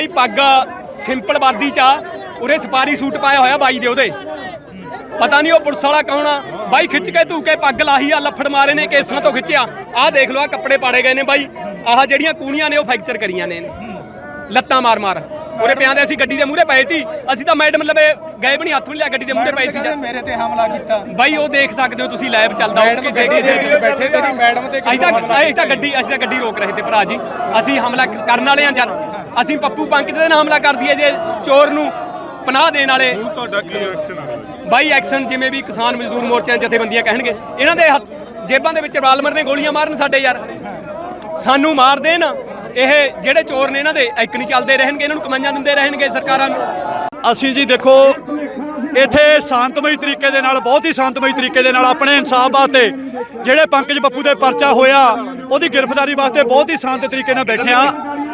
ਬਾਈ ਪੱਗ ਸਿੰਪਲ ਵਰਦੀ ਚ ਆ। ਉਰੇ ਸਪਾਰੀ ਸੂਟ ਪਾਇਆ ਹੋਇਆ ਬਾਈ ਦੇ ਉਹਦੇ। ਪਤਾ ਨਹੀਂ ਉਹ ਪੁਲਿਸ ਵਾਲਾ ਕੌਣ ਆ। ਬਾਈ ਖਿੱਚ ਕੇ ਧੂ ਕੇ ਪੱਗ ਲਾਹੀ ਆ ਲੱਫੜ ਮਾਰੇ ਨੇ ਕੇਸਾਂ ਤੋਂ ਖਿੱਚਿਆ। ਆਹ ਦੇਖ ਲਓ ਆ ਕੱਪੜੇ ਪਾੜੇ ਗਏ ਨੇ ਬਾਈ। ਆਹ ਜਿਹੜੀਆਂ ਕੂਣੀਆਂ ਨੇ ਉਹ ਫ੍ਰੈਕਚਰ ਕਰੀਆਂ ਨੇ। ਲੱਤਾਂ ਮਾਰ ਮਾਰ। ਉਰੇ ਪਿਆਂਦੇ ਅਸੀਂ ਗੱਡੀ ਦੇ ਮੂਹਰੇ ਪਏ ਸੀ। ਅਸੀਂ ਤਾਂ ਮੈਡਮ ਲਵੇ ਗਏ ਵੀ ਨਹੀਂ ਹੱਥ ਵੀ ਲਿਆ ਗੱਡੀ ਦੇ ਮੂਹਰੇ ਪਏ ਸੀ। ਮੇਰੇ ਤੇ ਹਮਲਾ ਕੀਤਾ। ਬਾਈ ਉਹ ਦੇਖ ਸਕਦੇ ਹੋ ਤੁਸੀਂ ਲਾਈਵ ਚੱਲਦਾ ਮੈਡਮ ਕਿਸੇ ਦੇ ਵਿੱਚ ਬੈਠੇ ਤੇ ਜੀ ਮੈਡਮ ਤੇ ਅਸੀਂ ਤਾਂ ਅਸੀਂ ਤਾਂ ਗੱਡੀ ਅਸੀਂ ਤਾਂ ਗੱਡੀ ਰੋਕ ਰਹੇ ਤੇ ਭਰਾ ਜੀ। ਅਸੀਂ ਹਮਲਾ ਕਰਨ ਵਾਲੇ ਆ ਜਰ। ਅਸੀਂ ਪੱਪੂ ਪੰਕ ਦੇ ਨਾਲ ਹਮਲਾ ਕਰ ਦਈਏ ਜੇ ਚੋਰ ਨੂੰ ਪਨਾਹ ਦੇਣ ਵਾਲੇ। ਤੁਹਾਡਾ ਕੀ ਐਕਸ਼ਨ ਆ? ਬਾਈ ਐਕਸ਼ਨ ਜਿਵੇਂ ਵੀ ਕਿਸਾਨ ਮਜ਼ਦੂਰ ਮੋਰਚਿਆਂ ਦੇ ਜਥੇਬੰਦੀਆਂ ਕਹਿਣਗੇ। ਇਹਨਾਂ ਦੇ ਹੱਥ- ਜੇਬਾਂ ਦੇ ਵਿੱਚ ਰਾਲਮਰ ਨੇ ਗੋਲੀਆਂ ਮਾਰਨ ਸਾਡੇ ਯਾਰ। ਸਾਨੂੰ ਮਾਰ ਦੇਣ। ਇਹ ਜਿਹੜੇ ਚੋਰ ਨੇ ਇਹਨਾਂ ਦੇ ਇੱਕ ਨਹੀਂ ਚੱਲਦੇ ਰਹਿਣਗੇ ਇਹਨਾਂ ਨੂੰ ਕਮਾਈਆਂ ਦਿੰਦੇ ਰਹਿਣਗੇ ਸਰਕਾਰਾਂ ਨੂੰ। ਅਸੀਂ ਜੀ ਦੇਖੋ ਇੱਥੇ ਸ਼ਾਂਤਮਈ ਤਰੀਕੇ ਦੇ ਨਾਲ ਬਹੁਤ ਹੀ ਸ਼ਾਂਤਮਈ ਤਰੀਕੇ ਦੇ ਨਾਲ ਆਪਣੇ ਇਨਸਾਫ ਵਾਸਤੇ ਜਿਹੜੇ ਪੰਕਜ ਬੱਪੂ ਦੇ ਪਰਚਾ ਹੋਇਆ ਉਹਦੀ ਗ੍ਰਿਫਤਾਰੀ ਵਾਸਤੇ ਬਹੁਤ ਹੀ ਸ਼ਾਂਤ ਤਰੀਕੇ ਨਾਲ ਬੈਠੇ ਆ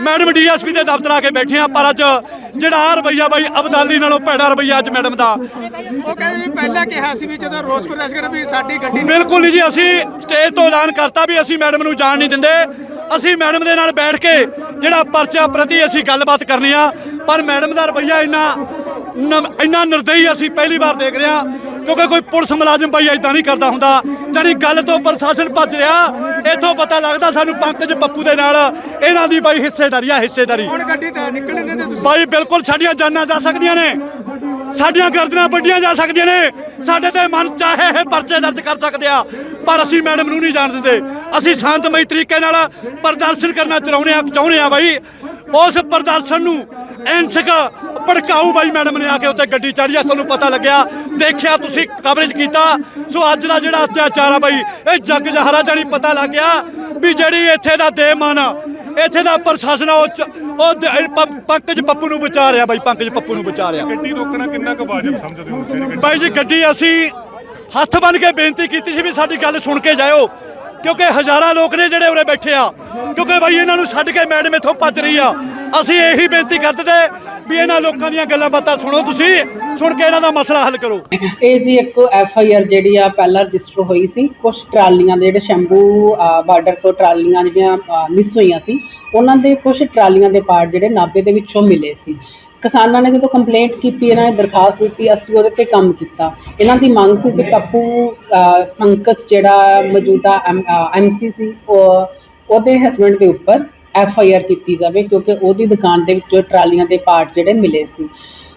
ਮੈਡਮ ਡੀਐਸਪੀ ਦੇ ਦਫ਼ਤਰ ਆ ਕੇ ਬੈਠੇ ਆ ਪਰ ਅੱਜ ਜਿਹੜਾ ਆਹ ਰਵੱਈਆ ਬਾਈ ਅਬਦਾਲੀ ਨਾਲੋਂ ਭੈੜਾ ਰਵੱਈਆ ਅੱਜ ਮੈਡਮ ਦਾ। ਉਹ ਕਹਿੰਦੇ ਪਹਿਲਾਂ ਕਿਹਾ ਸੀ ਵੀ ਜਦੋਂ ਰੋਸ ਪ੍ਰਦਰਸ਼ਨ ਵੀ ਸਾਡੀ ਗੱਡੀ ਬਿਲਕੁਲ ਨਹੀਂ ਜੀ ਅਸੀਂ ਸਟੇਜ ਤੋਂ ਐਲਾਨ ਕਰਤਾ ਵੀ ਅਸੀਂ ਮੈਡਮ ਨੂੰ ਜਾਣ ਨਹੀਂ ਦਿੰਦੇ। ਅਸੀਂ ਮੈਡਮ ਦੇ ਨਾਲ ਬੈਠ ਕੇ ਜਿਹੜਾ ਪਰਚਾ ਪ੍ਰਤੀ ਅਸੀਂ ਗੱਲਬਾਤ ਕਰਨੀ ਆ ਪਰ ਮੈਡਮ ਦਾ ਰਵੱਈਆ ਇੰਨਾ ਇੰਨਾ ਨਿਰਦਈ ਅਸੀਂ ਪਹਿਲੀ ਵਾਰ ਦੇਖ ਰਹੇ ਕਿਉਂਕਿ ਕੋਈ ਪੁਲਿਸ ਮੁਲਾਜ਼ਮ ਬਾਈ ਇਦਾਂ ਨਹੀਂ ਕਰਦਾ ਹੁੰਦਾ। ਜਾਨੀ ਗੱਲ ਤੋਂ ਪ੍ਰਸ਼ਾਸਨ ਭੱਜ ਰਿਹਾ ਇੱਥੋਂ ਪਤਾ ਲੱਗਦਾ ਸਾਨੂੰ ਪੰਕਜ ਪੱਪੂ ਦੇ ਨਾਲ। ਇਹਨਾਂ ਦੀ ਬਾਈ ਹਿੱਸੇਦਾਰੀ ਆ ਹਿੱਸੇਦਾਰੀ। ਹੁਣ ਗੱਡੀ ਤਾਂ ਨਿਕਲਣ ਦਿੰਦੇ ਤੁਸੀਂ? ਬਾਈ ਬਿਲਕੁਲ ਸਾਡੀਆਂ ਜਾਨਾਂ ਜਾ ਸਕਦੀਆਂ ਨੇ। ਸਾਡੀਆਂ ਗਰਦਨਾਂ ਵੱਡੀਆਂ ਜਾ ਸਕਦੀਆਂ ਨੇ। ਸਾਡੇ ਤੇ ਮਨ ਚਾਹੇ ਇਹ ਪਰਚੇ ਦਰਜ ਕਰ ਸਕਦੇ ਆ ਪਰ ਅਸੀਂ ਮੈਡਮ ਨੂੰ ਨਹੀਂ ਜਾਣ ਦਿੰਦੇ। ਅਸੀਂ ਸ਼ਾਂਤਮਈ ਤਰੀਕੇ ਨਾਲ ਪ੍ਰਦਰਸ਼ਨ ਕਰਨਾ ਚਾਹੁੰਦੇ ਆ ਚਾਹੁੰਦੇ ਆ ਬਾਈ। ਉਸ ਪ੍ਰਦਰਸ਼ਨ ਨੂੰ ਐਂਸਕ ਭੜਕਾਊ ਬਾਈ ਮੈਡਮ ਨੇ ਆ ਕੇ ਉੱਤੇ ਗੱਡੀ ਚੜ੍ਹੀ ਆ ਤੁਹਾਨੂੰ ਪਤਾ ਲੱਗਿਆ। ਦੇਖਿਆ ਤੁਸੀਂ ਕਵਰੇਜ ਕੀਤਾ। ਸੋ ਅੱਜ ਦਾ ਜਿਹੜਾ ਅਤਿਆਚਾਰ ਆ ਬਾਈ ਇਹ ਜੱਗ ਜਹਰਾ ਜਾਨੀ ਪਤਾ ਲੱਗ ਗਿਆ ਵੀ ਜਿਹੜੀ ਇੱਥੇ ਦਾ ਦੇਮਨ ਆ ਇੱਥੇ ਦਾ ਪ੍ਰਸ਼ਾਸਨ ਆ ਉਹ ਚ- ਉਹ ਦ- ਇਹ ਪ- ਪੰਕਜ ਪੱਪੂ ਨੂੰ ਬਚਾ ਰਿਹਾ ਬਾਈ ਪੰਕਜ ਪੱਪੂ ਨੂੰ ਬਚਾ ਰਿਹਾ। ਗੱਡੀ ਰੋਕਣਾ ਕਿੰਨਾ ਕੁ ਵਾਜਬ ਸਮਝਦੇ ਹੋ ਜਿਹੜੀ ਗੱਡੀ? ਬਾਈ ਜੀ ਗੱਡੀ ਅਸੀਂ ਹੱਥ ਬੰਨ ਕੇ ਬੇਨਤੀ ਕੀਤੀ ਸੀ ਵੀ ਸਾਡੀ ਗੱਲ ਸੁਣ ਕੇ ਜਾਇਓ ਕਿਉਂਕਿ ਹਜ਼ਾਰਾਂ ਲੋਕ ਨੇ ਜਿਹੜੇ ਉਰੇ ਬੈਠੇ ਆ ਕਿਉਂਕਿ ਬਾਈ ਇਹਨਾਂ ਨੂੰ ਛੱਡ ਕੇ ਮੈਡਮ ਇੱਥੋਂ ਭੱਜ ਰਹੀ ਆ। ਅਸੀਂ ਇਹੀ ਬੇਨਤੀ ਕਰਦੇ ਤੇ ਵੀ ਇਹਨਾਂ ਲੋਕਾਂ ਦੀਆਂ ਗੱਲਾਂ ਬਾਤਾਂ ਸੁਣੋ ਤੁਸੀਂ ਸੁਣ ਕੇ ਇਹਨਾਂ ਦਾ ਮਸਲਾ ਹੱਲ ਕਰੋ। ਇਹ ਇੱਕ ਐਫ ਆਈ ਆਰ ਜਿਹੜੀ ਆ ਪਹਿਲਾਂ ਰਜਿਸਟਰ ਹੋਈ ਸੀ ਕੁਝ ਟਰਾਲੀਆਂ ਦੇ ਜਿਹੜੇ ਸ਼ੰਭੂ ਬਾਰਡਰ ਤੋਂ ਟਰਾਲੀਆਂ ਜਿਹੜੀਆਂ ਮਿਸ ਹੋਈਆਂ ਸੀ ਉਹਨਾਂ ਦੇ ਕੁਝ ਟਰਾਲੀਆਂ ਦੇ ਪਾਰਟ ਜਿਹੜੇ ਨਾਭੇ ਦੇ ਵਿੱਚੋਂ ਮਿਲੇ ਸੀ। ਕਿਸਾਨਾਂ ਨੇ ਜਦੋਂ ਕੰਪਲੇਂਟ ਕੀਤੀ ਇਹਨਾਂ ਨੇ ਦਰਖਾਸਤ ਦਿੱਤੀ ਅਸੀਂ ਉਹਦੇ ਤੇ ਕੰਮ ਕੀਤਾ। ਇਹਨਾਂ ਦੀ ਮੰਗ ਸੀ ਕਿ ਪੱਪੂ ਅਹ, ਪੰਕਜ ਜਿਹੜਾ ਮੌਜੂਦਾ ਐਮਸੀ ਸੀ ਉਹਦੇ ਹਸਬੰਡ ਦੇ ਉੱਪਰ ਐਫ ਆਈ ਆਰ ਕੀਤੀ ਜਾਵੇ, ਕਿਉਂਕਿ ਉਹਦੀ ਦੁਕਾਨ ਦੇ ਵਿੱਚੋਂ ਟਰਾਲੀਆਂ ਦੇ ਪਾਰਟ ਜਿਹੜੇ ਮਿਲੇ ਸੀ।